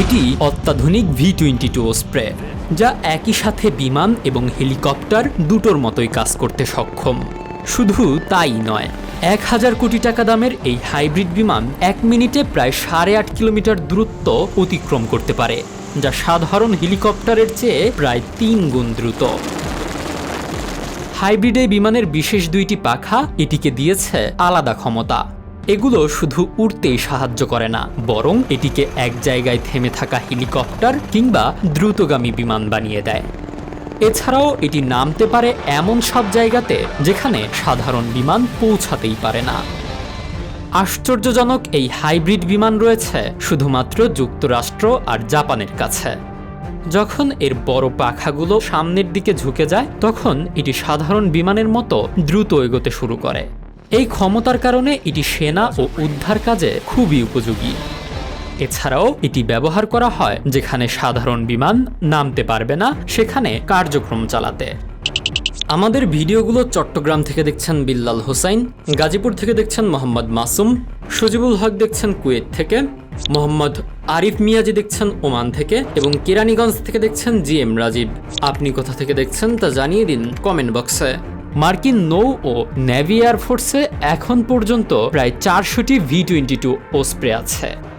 এটি অত্যাধুনিক V twenty two spray, যা একই সাথে বিমান এবং হেলিকপ্টার দুটোর মতোই কাজ করতে সক্ষম। শুধু তাই নয়, এক হাজার কোটি টাকা দামের এই হাইব্রিড বিমান এক মিনিটে প্রায় সাড়ে আট কিলোমিটার দূরত্ব অতিক্রম করতে পারে, যা সাধারণ হেলিকপ্টারের চেয়ে প্রায় তিন গুণ দ্রুত। হাইব্রিড বিমানের বিশেষ দুইটি পাখা এটিকে দিয়েছে আলাদা ক্ষমতা এগুলো শুধু উড়তেই সাহায্য করে না, বরং এটিকে এক জায়গায় থেমে থাকা হেলিকপ্টার কিংবা দ্রুতগামী বিমান বানিয়ে দেয়। এছাড়াও এটি নামতে পারে এমন সব জায়গাতে যেখানে সাধারণ বিমান পৌঁছাতেই পারে না। আশ্চর্যজনক এই হাইব্রিড বিমান রয়েছে শুধুমাত্র যুক্তরাষ্ট্র আর জাপানের কাছে। যখন এর বড় পাখাগুলো সামনের দিকে ঝুঁকে যায়, তখন এটি সাধারণ বিমানের মতো দ্রুত এগোতে শুরু করে। এই ক্ষমতার কারণে এটি সেনা ও উদ্ধার কাজে খুবই উপযোগী। এছাড়াও এটি ব্যবহার করা হয় যেখানে সাধারণ বিমান নামতে পারবে না, সেখানে কার্যক্রম চালাতে। আমাদের ভিডিওগুলো চট্টগ্রাম থেকে দেখছেন বিল্লাল হোসাইন, গাজীপুর থেকে দেখছেন মোহাম্মদ মাসুম, সজিবুল হক দেখছেন কুয়েত থেকে, মোহাম্মদ আরিফ মিয়াজি দেখছেন ওমান থেকে এবং কেরানীগঞ্জ থেকে দেখছেন জি এম রাজীব। আপনি কোথা থেকে দেখছেন তা জানিয়ে দিন কমেন্ট বক্সে। মার্কিন নৌ ও নেভি এয়ারফোর্সে এখন পর্যন্ত প্রায় চারশোটি ভি টোয়েন্টি টু ওস্প্রে আছে।